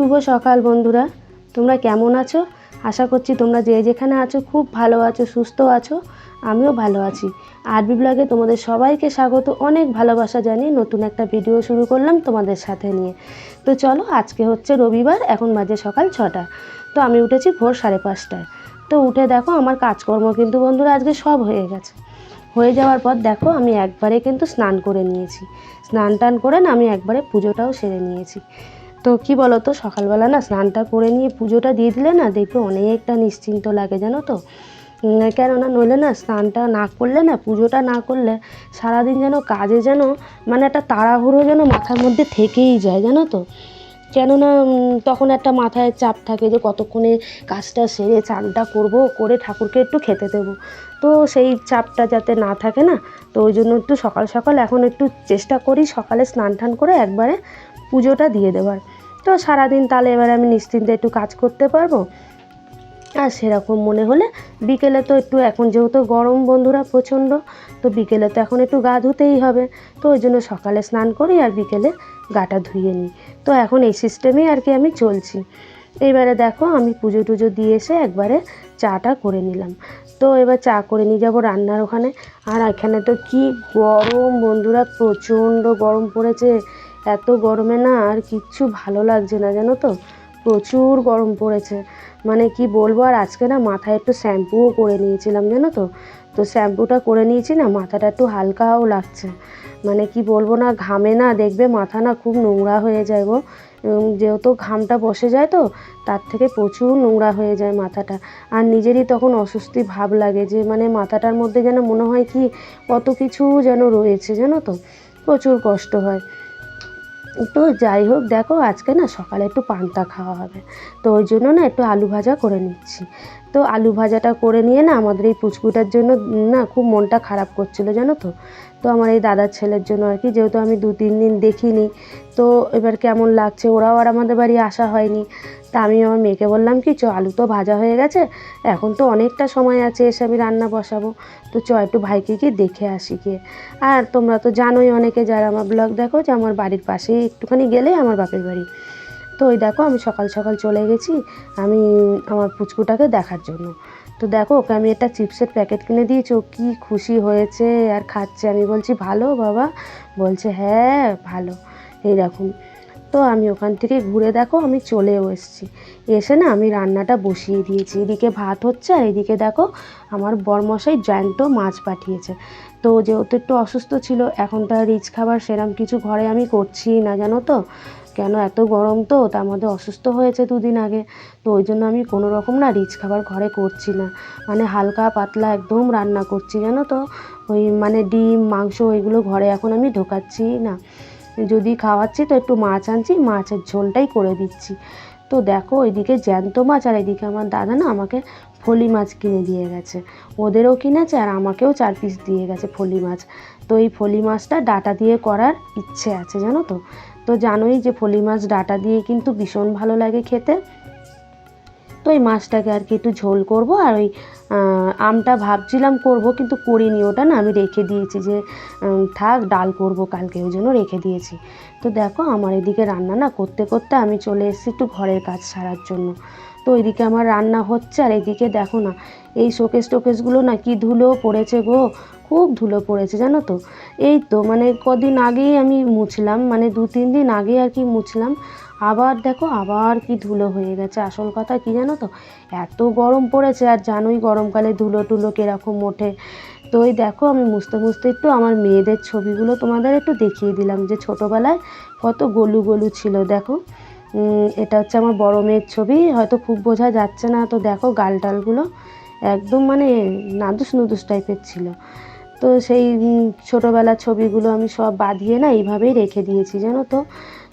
শুভ সকাল বন্ধুরা। তোমরা কেমন আছো? আশা করছি তোমরা যে যেখানে আছো খুব ভালো আছো, সুস্থ আছো, আমিও ভালো আছি। আরবি ব্লগে তোমাদের সবাইকে স্বাগত। অনেক ভালোবাসা জানিয়ে নতুন একটা ভিডিও শুরু করলাম তোমাদের সাথে নিয়ে। তো চলো, আজকে হচ্ছে রবিবার, এখন বাজে সকাল ছটা। তো আমি উঠেছি ভোর সাড়ে পাঁচটায় তো উঠে দেখো, আমার কাজকর্ম কিন্তু বন্ধুরা আজকে সব হয়ে গেছে। হয়ে যাওয়ার পর দেখো, আমি একবারে কিন্তু স্নান করে নিয়েছি। স্নান টান করে না আমি একবারে পুজোটাও সেরে নিয়েছি। তো কি বলো তো সকালবেলা না স্নানটা করে নিয়ে পুজোটা দিয়ে দিলে না দেখবে অনেকটা নিশ্চিন্ত লাগে জানো তো। কেননা নইলে না স্নানটা না করলে না, পুজোটা না করলে সারাদিন যেন কাজে যেন মানে একটা তাড়াহুড়ো যেন মাথার মধ্যে থেকেই যায় জানো তো। কেননা তখন একটা মাথায় চাপ থাকে যে কতক্ষণে কাজটা সেরে চানটা করব, করে ঠাকুরকে একটু খেতে দেবো। তো সেই চাপটা যাতে না থাকে না, তো ওই জন্য একটু সকাল সকাল এখন একটু চেষ্টা করি সকালে স্নান টান করে একবারে পুজোটা দিয়ে দেওয়ার তো সারাদিন তাহলে এবারে আমি নিশ্চিন্তে একটু কাজ করতে পারব। আর সেরকম মনে হলে বিকেলে তো একটু, এখন যেহেতু গরম বন্ধুরা প্রচণ্ড, তো বিকেলে তো এখন একটু গা ধুতেই হবে। তো ওই জন্য সকালে স্নান করি আর বিকেলে গাটা ধুয়ে নিই। তো এখন এই সিস্টেমেই আর কি আমি চলছি। এবারে দেখো আমি পুজো টুজো দিয়ে এসে একবারে চাটা করে নিলাম। তো এবার চা করে নিয়ে যাব রান্নার ওখানে। আর এখানে তো কি গরম বন্ধুরা, প্রচণ্ড গরম পড়েছে। এত গরমে না আর কিচ্ছু ভালো লাগছে না, জানো তো? প্রচুর গরম পড়েছে। মানে কি বলব, আর আজকে না মাথায় একটু শ্যাম্পুও করে নিয়েছিলাম, জানো তো? তো শ্যাম্পুটা করে নিয়েছি না, মাথাটা একটু হালকাও লাগছে। মানে কি বলব না, ঘামে না, দেখবে মাথা না খুব নোংরা হয়ে যায় গো। যেহেতু ঘামটা বসে যায় তো, তার থেকে প্রচুর নোংরা হয়ে যায় মাথাটা। আর নিজেরই তখন অস্বস্তি ভাব লাগে যে মানে মাথাটার মধ্যে যেন মনে হয় কি কত কিছু যেন রয়েছে, জানো তো? প্রচুর কষ্ট হয়। তো যাই হোক, দেখো আজকে না সকালে একটু পান্তা খাওয়া হবে। তো ওই জন্য না একটু আলু ভাজা করে নিচ্ছি। তো আলু ভাজাটা করে নিয়ে না আমাদের এই পুচকুটার জন্য না খুব মনটা খারাপ করছিল, জানো তো? তো আমার এই দাদার ছেলের জন্য আর কি, যেহেতু আমি দু তিন দিন দেখিনি, তো এবার কেমন লাগছে? ওরাও আর আমাদের বাড়ি আসা হয়নি। তা আমি আমার মেয়েকে বললাম কি, চ, আলু তো ভাজা হয়ে গেছে, এখন তো অনেকটা সময় আছে, এসে আমি রান্না বসাবো। তো চ, একটু ভাইকে গিয়ে দেখে আসি গিয়ে। আর তোমরা তো জানোই অনেকে যারা আমার ব্লগ দেখো, যে আমার বাড়ির পাশেই একটুখানি গেলেই আমার বাপের বাড়ি। তো ওই দেখো আমি সকাল সকাল চলে গেছি, আমি আমার পুচকুটাকে দেখার জন্য। তো দেখো, ওকে আমি একটা চিপসের প্যাকেট কিনে দিয়েছি, ও কী খুশি হয়েছে, আর খাচ্ছে। আমি বলছি, ভালো বাবা? বলছে হ্যাঁ ভালো। এইরকম তো আমি ওখান থেকে ঘুরে দেখো, আমি চলেও এসেছি। এসে না আমি রান্নাটা বসিয়ে দিয়েছি। এদিকে ভাত হচ্ছে, আর এদিকে দেখো, আমার বরমশাই জ্যান্ত মাছ পাঠিয়েছে। তো যেহেতু একটু অসুস্থ ছিল, এখন তো রিচ খাবার সেরম কিছু ঘরে আমি করছি না, জানো তো? কেন এত গরম তো? তার মধ্যে অসুস্থ হয়েছে দুদিন আগে। তো ওই জন্য আমি কোনো রকম না রিচ খাবার ঘরে করছি না। মানে হালকা পাতলা একদম রান্না করছি, জানো তো? ওই মানে ডিম, মাংস এগুলো ঘরে এখন আমি ঢোকাচ্ছি না। যদি খাওয়াচ্ছি তো একটু মাছ আনছি, মাছের ঝোলটাই করে দিচ্ছি। তো দেখো ওইদিকে জ্যান্ত মাছ আর এদিকে আমার দাদা না আমাকে ফলি মাছ কিনে দিয়ে গেছে। ওদেরও কিনেছে আর আমাকেও চার পিস দিয়ে গেছে ফলি মাছ। তো এই ফলি মাছটা ডাটা দিয়ে করার ইচ্ছে আছে, জানো তো? তো জানোই যে ফলি মাছ ডাটা দিয়ে কিন্তু ভীষণ ভালো লাগে খেতে। তো এই মাছটাকে আর কি একটু ঝোল করব আর ওই আমটা ভাবছিলাম করব কিন্তু করিনি। ওটা না আমি রেখে দিয়েছি যে থাক ডাল করব কালকে, ওই জন্য রেখে দিয়েছি। তো দেখো আমার এদিকে রান্না না করতে করতে আমি চলে এসেছি একটু ঘরের কাজ সারার জন্য। তো ওইদিকে আমার রান্না হচ্ছে আর এদিকে দেখো না, এই শোকেস টোকেসগুলো না কি ধুলো পড়েছে গো, খুব ধুলো পড়েছে জানো তো। এই তো মানে কদিন আগেই আমি মুছলাম মানে দু তিন দিন আগে আর কি মুছলাম, আবার দেখো আবার কি ধুলো হয়ে গেছে। আসল কথা কি জানো তো, এত গরম পড়েছে আর জানোই গরমকালে ধুলো টুলো কীরকম ওঠে। তো ওই দেখো আমি মুছতে মুছতে একটু আমার মেয়েদের ছবিগুলো তোমাদের একটু দেখিয়ে দিলাম যে ছোটোবেলায় কত গলু গলু ছিল, দেখো। এটা হচ্ছে আমার বড় মেয়ের ছবি, হয়তো খুব বোঝা যাচ্ছে না, তো দেখো গাল টালগুলো একদম মানে নাদুস নুদুস টাইপের ছিল। তো সেই ছোটোবেলার ছবিগুলো আমি সব বাঁধিয়ে না এইভাবেই রেখে দিয়েছি, জানো তো?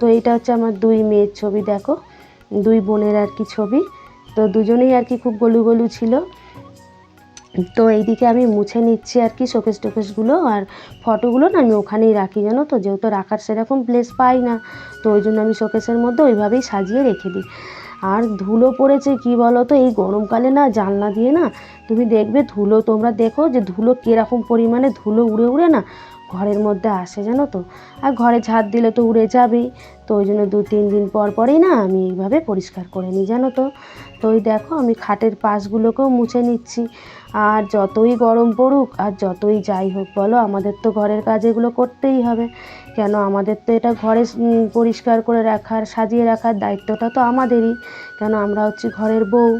তো এটা হচ্ছে আমার দুই মেয়ের ছবি, দেখো। দুই বোনের আর কি ছবি। তো দুজনেই আর কি খুব গলু গলু ছিল। তো এইদিকে আমি মুছে নিচ্ছি আর কি শোকেস টোকেসগুলো আর ফটোগুলো না আমি ওখানেই রাখি, জানো তো? যেহেতু রাখার সেরকম প্লেস পাই না, তো ওই জন্য আমি শোকেসের মধ্যে ওইভাবেই সাজিয়ে রেখে দিই। আর ধুলো পড়েছে কি বলো তো এই গরমকালে না জানলা দিয়ে না তুমি দেখবে ধুলো, তোমরা দেখো যে ধুলো কীরকম পরিমাণে ধুলো উড়ে উড়ে না ঘরের মধ্যে আসে জানো তো? আর ঘরে ঝাড় দিলে তো উড়ে যাবেই। তো ওই জন্য দু তিন দিন পর পরেই না আমি এইভাবে পরিষ্কার করে নিই, জানো তো? তো ওই দেখো আমি খাটের পাশগুলোকেও মুছে নিচ্ছি। আর যতই গরম পড়ুক আর যতই যাই হোক বলো, আমাদের তো ঘরের কাজ এগুলো করতেই হবে। কেন আমাদের তো এটা ঘরে পরিষ্কার করে রাখার, সাজিয়ে রাখার দায়িত্বটা তো আমাদেরই। কেন আমরা হচ্ছে ঘরের বউ।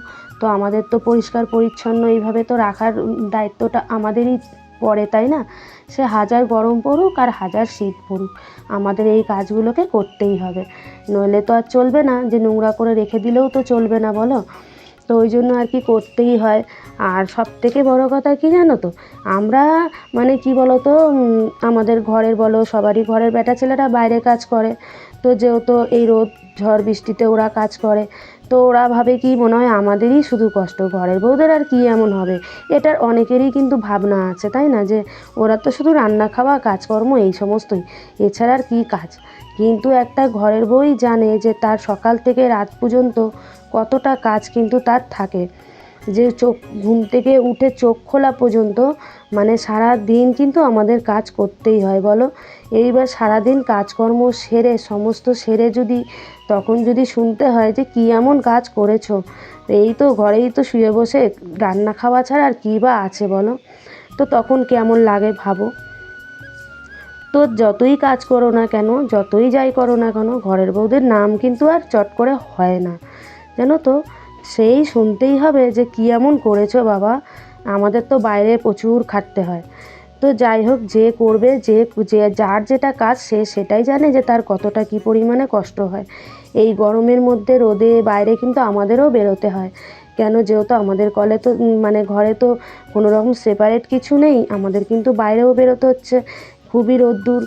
তো আমাদের তো পরিষ্কার পরিচ্ছন্ন এইভাবে তো রাখার দায়িত্বটা আমাদেরই পড়ে, তাই না? সে হাজার গরম পড়ুক আর হাজার শীত পড়ুক। আমাদের এই কাজগুলোকে করতেই হবে। নইলে তো আর চলবে না, যে নোংরা করে রেখে দিলেও তো চলবে না, বলো? তো ওই জন্য আর কি করতেই হয়। আর সব থেকে বড়ো কথা কি জানো তো? আমরা মানে কি বলো তো আমাদের ঘরের বলো, সবারই ঘরের বেটা ছেলেরা বাইরে কাজ করে। তো যেহেতু এই রোদ ঝড় বৃষ্টিতে ওরা কাজ করে। তো ওরা ভাবে কি, মনে হয় আমাদেরই শুধু কষ্ট, ঘরের বউদের আর কি এমন হবে? এটার অনেকেরই কিন্তু ভাবনা আছে, তাই না? যে ওরা তো শুধু রান্না খাওয়া, কাজকর্ম এই সমস্তই, এছাড়া আর কী কাজ? কিন্তু একটা ঘরের বউই জানে যে তার সকাল থেকে রাত পর্যন্ত কতটা কাজ কিন্তু তার থাকে। যে চোখ, ঘুম থেকে উঠে চোখ খোলা পর্যন্ত মানে সারা দিন কিন্তু আমাদের কাজ করতেই হয়, বলো? এইবার সারাদিন কাজকর্ম সেরে, সমস্ত সেরে যদি, তখন যদি শুনতে হয় যে কী এমন কাজ করেছ এই তো ঘরেই তো শুয়ে বসে রান্না খাওয়া ছাড়া আর কী বা আছে, বলো? তো তখন কেমন লাগে ভাবো? তো যতই কাজ করো না কেন, যতই যাই করো না কেন, ঘরের বউদের নাম কিন্তু আর চট করে হয় না, জানো তো? সেই শুনতেই হবে যে কী এমন করেছ বাবা। আমাদের তো বাইরে প্রচুর খাটতে হয়। তো যাই হোক, যে করবে, যে যে, যার যেটা কাজ সে সেটাই জানে যে তার কতটা কী পরিমাণে কষ্ট হয়। এই গরমের মধ্যে রোদে বাইরে কিন্তু আমাদেরও বেরোতে হয়। কেন যেহেতু আমাদের কলে তো মানে ঘরে তো কোনো রকম সেপারেট কিছু নেই, আমাদের কিন্তু বাইরেও বেরোতে হচ্ছে। খুবই রোদ্দুর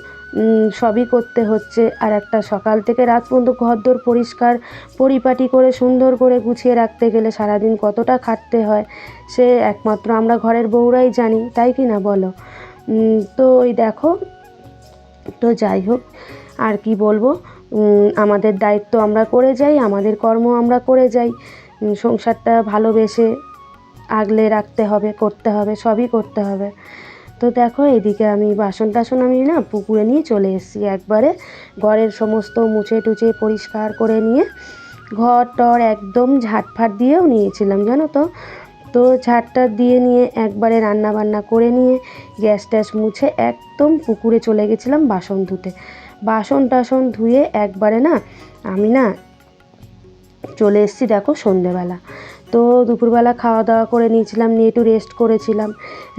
সবই করতে হচ্ছে। আর একটা সকাল থেকে রাত পর্যন্ত ঘরদোর পরিষ্কার, পরিপাটি করে, সুন্দর করে গুছিয়ে রাখতে গেলে সারাদিন কতটা খাটতে হয়, সে একমাত্র আমরা ঘরের বউরাই জানি, তাই কি না বলো? তো ওই দেখো, তো যাই হোক, আর কি বলব? আমাদের দায়িত্ব আমরা করে যাই, আমাদের কর্ম আমরা করে যাই। সংসারটা ভালোবেসে আগলে রাখতে হবে, করতে হবে, সবই করতে হবে। তো দেখো, এদিকে আমি বাসন টাসন আমি না পুকুরে নিয়ে চলে এসেছি একবারে। ঘরের সমস্ত মুছে টুচে পরিষ্কার করে নিয়ে ঘর টর একদম ঝাটফাট দিয়েও নিয়েছিলাম, জানো তো? তো ঝাড়টা দিয়ে নিয়ে একবারে রান্না বান্না করে নিয়ে গ্যাস ট্যাস মুছে একদম পুকুরে চলে গেছিলাম বাসন ধুতে। বাসন টাসন ধুয়ে একবারে না আমি না চলে এসেছি, দেখো, সন্ধেবেলা। তো দুপুরবেলা খাওয়া দাওয়া করে নিয়েছিলাম, নিয়ে একটু রেস্ট করেছিলাম।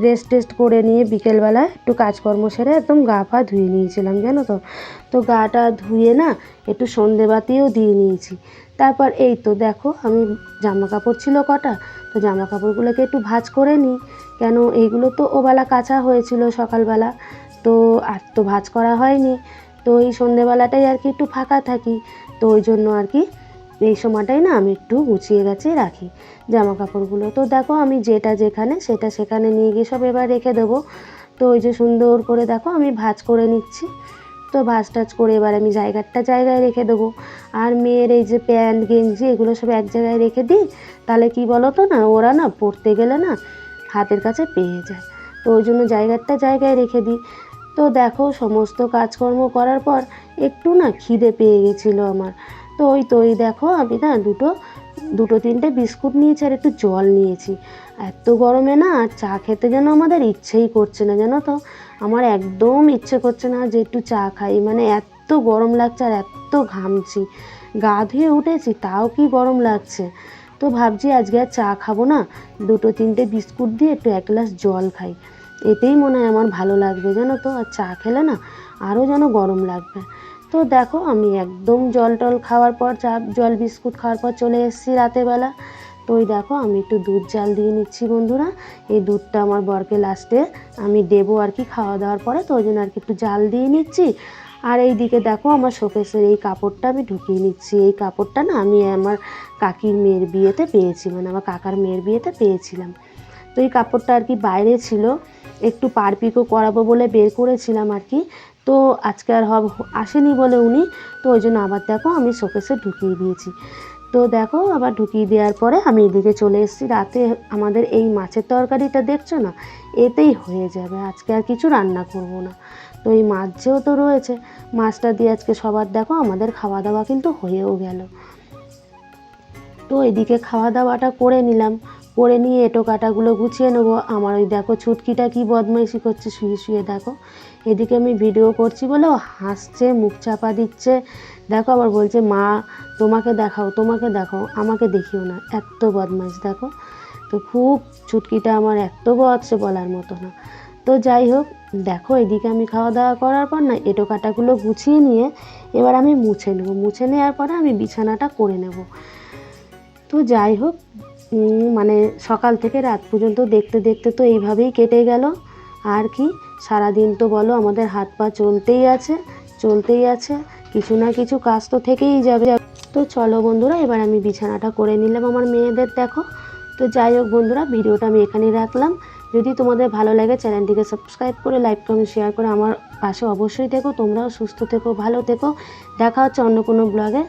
রেস্ট টেস্ট করে নিয়ে বিকেলবেলা একটু কাজকর্ম সেরে একদম গা পা ধুয়ে নিয়েছিলাম, জানো তো? তো গাটা ধুয়ে না একটু সন্ধেবাতিও দিয়ে নিয়েছি। তারপর এই তো দেখো, আমি জামা কাপড় ছিল কটা, তো জামা কাপড়গুলোকে একটু ভাজ করে নিই। কেন এইগুলো তো ওবেলা কাচা হয়েছিল সকালবেলা, তো আর তো ভাজ করা হয়নি। তো এই সন্ধেবেলাটাই আর কি একটু ফাঁকা থাকি, তো ওই জন্য আর কি এই সময়টাই না আমি একটু গুছিয়ে গাছিয়ে রাখি জামা কাপড়গুলো তো দেখো আমি যেটা যেখানে সেটা সেখানে নিয়ে গিয়ে সব এবার রেখে দেবো। তো ওই যে সুন্দর করে দেখো আমি ভাঁজ করে নিচ্ছি। তো ভাঁজ টাজ করে এবার আমি জায়গাটা জায়গায় রেখে দেবো। আর মেয়ের এই যে প্যান্ট, গেঞ্জি এগুলো সব এক জায়গায় রেখে দিই। তাহলে কি বলো তো না, ওরা না পড়তে গেলে না হাতের কাছে পেয়ে যায়। তো ওই জন্য জায়গাটা জায়গায় রেখে দিই। তো দেখো সমস্ত কাজকর্ম করার পর একটু না খিদে পেয়ে গেছিল আমার। তো ওই তো ওই দেখো আমি না দুটো দুটো তিনটে বিস্কুট নিয়েছি আর একটু জল নিয়েছি। এত গরমে না আর চা খেতে যেন আমাদের ইচ্ছেই করছে না, জানো তো? আমার একদম ইচ্ছে করছে না যে একটু চা খাই মানে এত গরম লাগছে আর এত ঘামছি। গা ধুয়ে উঠেছি, তাও কি গরম লাগছে? তো ভাবছি আজকে আর চা খাব না, দুটো তিনটে বিস্কুট দিয়ে একটু এক গ্লাস জল খাই। এতেই মনে হয় আমার ভালো লাগবে, জানো তো? আর চা খেলে না আরও যেন গরম লাগবে। তো দেখো, আমি একদম জল টল খাওয়ার পর, চা, জল বিস্কুট খাওয়ার পর চলে এসেছি রাতেরবেলা তো ওই দেখো, আমি একটু দুধ জাল দিয়ে নিচ্ছি বন্ধুরা। এই দুধটা আমার বরকে লাস্টে আমি দেবো আর কি খাওয়া দাওয়ার পরে, তো ওই জন্য আর কি একটু জাল দিয়ে নিচ্ছি। আর এই দিকে দেখো, আমার শোকেসের এই কাপড়টা আমি ঢুকিয়ে নিচ্ছি। এই কাপড়টা না আমি আমার কাকির মেয়ের বিয়েতে পেয়েছি মানে আমার কাকার মেয়ের বিয়েতে পেয়েছিলাম। তো এই কাপড়টা আর কি বাইরে ছিল, একটু পারপিকও করাবো বলে বের করেছিলাম আর কি। তো আজকে আর হব, আসেনি বলে উনি, তো ওই জন্য আবার দেখো আমি শোকেসে ঢুকিয়ে দিয়েছি। তো দেখো আবার ঢুকিয়ে দেওয়ার পরে আমি এদিকে চলে এসেছি। রাতে আমাদের এই মাছের তরকারিটা দেখছ না? এতেই হয়ে যাবে। আজকে আর কিছু রান্না করব না। তো এই মাছ যেহেতু রয়েছে, মাছটা দিয়ে আজকে সবার দেখো আমাদের খাওয়া দাওয়া কিন্তু হয়েও গেল। তো এদিকে খাওয়া দাওয়াটা করে নিলাম। করে নিয়ে এটো কাটাগুলো গুছিয়ে নেব। আমার ওই দেখো ছুটকিটা কি বদমাইশি করছে শুয়ে শুয়ে দেখো। এদিকে আমি ভিডিও করছি বলে ও হাসছে, মুখ চাপা দিচ্ছে। দেখো, আবার বলছে, মা, তোমাকে দেখাও তোমাকে দেখাও, আমাকে দেখিও না। এত বদমাইশ, দেখো। তো খুব ছুটকিটা আমার এত বদছে বলার মতো না। তো যাই হোক, দেখো, এদিকে আমি খাওয়া দাওয়া করার পর না, এটো কাটাগুলো গুছিয়ে নিয়ে এবার আমি মুছে নেব। মুছে নেওয়ার পরে আমি বিছানাটা করে নেব। তো যাই হোক মানে সকাল থেকে রাত পর্যন্ত দেখতে দেখতে তো এইভাবেই কেটে গেল। আর কি? সারাদিন তো বলো আমাদের হাত পা চলতেই আছে চলতেই আছে। কিছু না কিছু কাজ তো থেকেই যাবে। তো চলো বন্ধুরা, এবার আমি বিছানাটা করে নিলাম আমার মেয়েদের, দেখো। তো যাই হোক বন্ধুরা, ভিডিওটা আমি এখানেই রাখলাম। যদি তোমাদের ভালো লাগে, চ্যানেলটিকে সাবস্ক্রাইব করে, লাইক কমেন্ট শেয়ার করে আমার পাশে অবশ্যই থেকো। তোমরাও সুস্থ থেকো, ভালো থেকো। দেখা হচ্ছে অন্য কোনো ব্লগে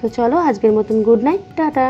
তো চলো, আজকের মতন গুড নাইট টাটা।